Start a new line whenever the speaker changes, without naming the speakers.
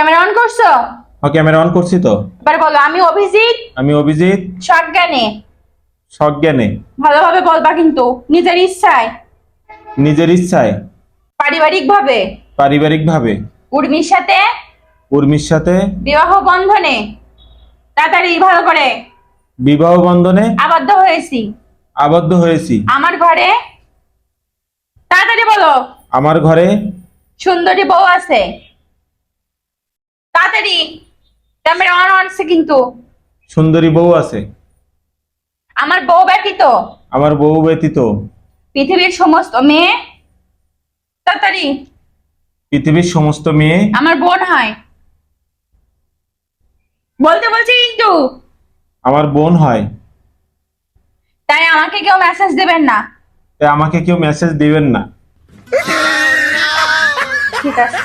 Camera on করছ?
ও camera on করছি তো।
এবার বলো আমি অভিজিৎ?
আমি অভিজিৎ।
সজ্ঞানে।
সজ্ঞানে।
ভালোভাবে বলবা কিন্তু নিজের ইচ্ছায়।
নিজের ইচ্ছায়।
পারিবারিক ভাবে
পারিবারিকভাবে।
উর্মির সাথে।
উর্মির সাথে।
বিবাহ বন্ধনে। তাড়াতাড়ি ভালো করে।
বিবাহ বন্ধনে।
আবদ্ধ হয়েছি।
আবদ্ধ হয়েছি।
আমার ঘরে। তাড়াতাড়ি বলো।
আমার ঘরে।
সুন্দরী বউ আছে। তাড়াতাড়ি। ক্যামেরা অন অনছে কিন্তু।
সুন্দরী বউ আছে।
আমার বউ ব্যতীত।
আমার বউ ব্যতীত।
পৃথিবীর সমস্ত মেয়ে। তাড়াতাড়ি।
পৃথিবীর সমস্ত মেয়ে।
আমার বোন হয়। বলতে বলছি কিন্তু।
আমার বোন হয়।
তাই আমাকে কেউ মেসেজ দেবেন না।
তাই আমাকে কেউ মেসেজ দিবেন না।
ঠিক আছে।